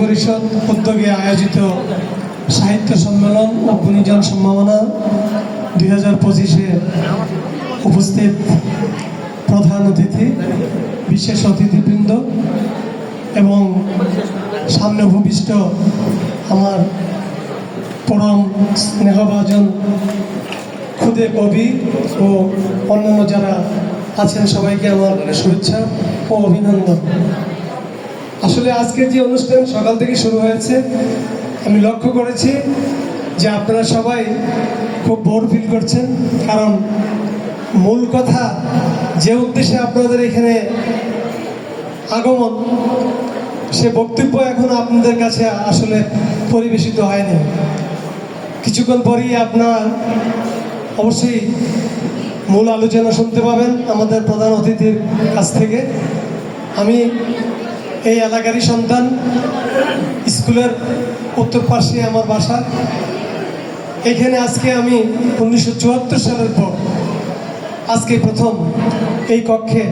পরিষদ উদ্যোগে আয়োজিত সাহিত্য সম্মেলন ও গুণীজন সম্মাননা দুই হাজার পঁচিশে উপস্থিত প্রধান অতিথি, বিশেষ অতিথিবৃন্দ এবং সামনে ভূমিষ্ঠ আমার পরম স্নেহভাজন খুদে কবি ও অন্যান্য যারা আছেন সবাইকে আমার শুভেচ্ছা ও অভিনন্দন। আসলে আজকের যে অনুষ্ঠান সকাল থেকে শুরু হয়েছে, আমি লক্ষ্য করেছি যে আপনারা সবাই খুব বোর ফিল করছেন, কারণ মূল কথা যে উদ্দেশ্যে আপনাদের এখানে আগমন, সে বক্তব্য এখনও আপনাদের কাছে আসলে পরিবেশিত হয়নি। কিছুক্ষণ পরেই আপনার অবশ্যই মূল আলোচনা শুনতে পাবেন আমাদের প্রধান অতিথির কাছ থেকে। আমি এই এলাকারই সন্তান। স্কুলের উত্তর পাশে আমার বাসা। এখানে আজকে আমি উনিশশো চুয়াত্তর সালের পর আজকে প্রথম এই কক্ষে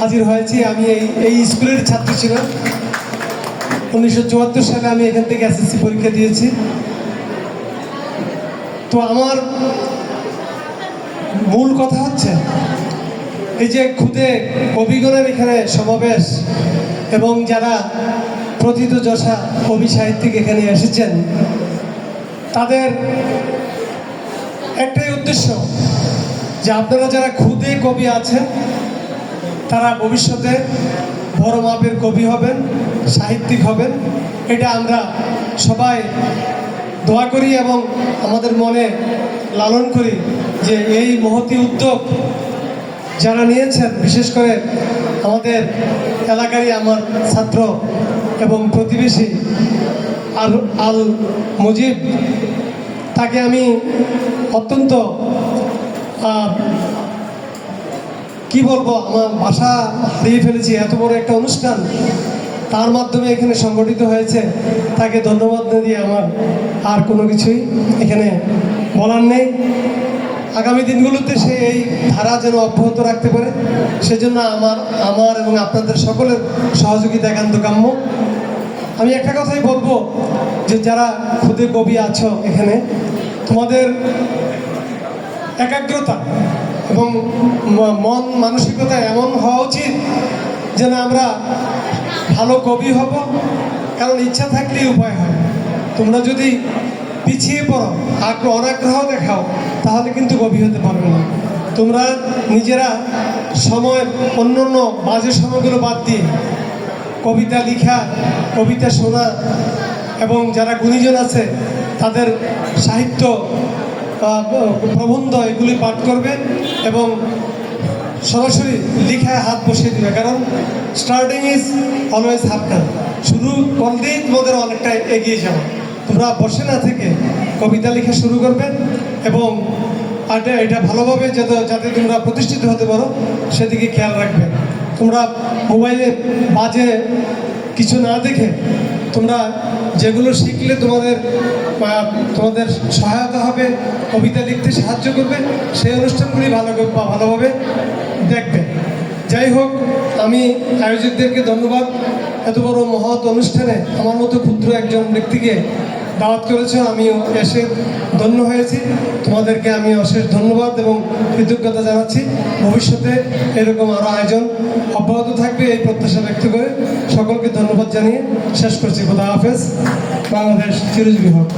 হাজির হয়েছি। আমি এই এই স্কুলের ছাত্র ছিলাম। উনিশশো চুয়াত্তর সালে আমি এখান থেকে এসএসসি পরীক্ষা দিয়েছি। তো আমার মূল কথা হচ্ছে এই যে খুদে কবিগণের এখানে সমাবেশ এবং যারা প্রথিত যশা কবি সাহিত্যিক এখানে এসেছেন, তাদের একটাই উদ্দেশ্য যে আপনারা যারা খুদে কবি আছেন, তারা ভবিষ্যতে বড় মাপের কবি হবেন, সাহিত্যিক হবেন। এটা আমরা সবাই দোয়া করি এবং আমাদের মনে লালন করি যে এই মহতি উদ্যোগ যারা নিয়েছেন, বিশেষ করে আমাদের এলাকারই আমার ছাত্র এবং প্রতিবেশী আল আল মুজিব, তাকে আমি অত্যন্ত কি বলব, আমার ভাষা হারিয়ে ফেলেছি, এত বড় একটা অনুষ্ঠান। তার মাধ্যমে এখানে সংগঠিত হয়েছে। তাকে ধন্যবাদ দিয়ে আমার আর কোনো কিছুই এখানে বলার নেই। আগামী দিনগুলোতে সে এই ধারা যেন অব্যাহত রাখতে পারে, সেজন্য আমার আমার এবং আপনাদের সকলের সহযোগিতা একান্ত কাম্য। আমি একটা কথাই বলব, যে যারা খুদে কবি আছো এখানে, তোমাদের একাগ্রতা এবং মন মানসিকতা এমন হওয়া উচিত যেন আমরা ভালো কবি হব, কারণ ইচ্ছা থাকলেই উপায় হয়। তোমরা যদি পিছিয়ে পড়ো আগ্রহ অনাগ্রহ দেখাও, তাহলে কিন্তু কবি হতে পারবে না। তোমরা নিজেরা সময় অন্য অন্য বাজে সময়গুলো বাদ দিয়ে কবিতা লিখা, কবিতা শোনা, এবং যারা গুণীজন আছে, তাদের সাহিত্য প্রবন্ধ এগুলি পাঠ করবে এবং সরাসরি লিখায় হাত বসিয়ে দেবে, কারণ স্টার্টিং ইজ অলওয়েজ হাফটার শুরু করলেই তোমাদের অনেকটা এগিয়ে যাবে। তোমরা বসে না থেকে কবিতা লেখা শুরু করবে এবং এটা এটা ভালোভাবে যাতে যাতে তোমরা প্রতিষ্ঠিত হতে পারো, সেদিকে খেয়াল রাখবে। তোমরা মোবাইলে বাজে কিছু না দেখে তোমরা যেগুলো শিখলে তোমাদের তোমাদের সহায়তা হবে, কবিতা লিখতে সাহায্য করবে, সেই অনুষ্ঠানগুলি ভালো ভালোভাবে দেখবে। যাই হোক, আমি আয়োজকদেরকে ধন্যবাদ। এত বড় মহৎ অনুষ্ঠানে আমার মতো ক্ষুদ্র একজন ব্যক্তিকে দাওয়াত করেছ, আমিও এসে ধন্য হয়েছি। তোমাদেরকে আমি অশেষ ধন্যবাদ এবং কৃতজ্ঞতা জানাচ্ছি। ভবিষ্যতে এরকম আরও আয়োজন অব্যাহত থাকবে এই প্রত্যাশা ব্যক্ত করে সকলকে ধন্যবাদ জানিয়ে শেষ করছি। খোদা হাফেজ। বাংলাদেশ চিরজীবী হোক।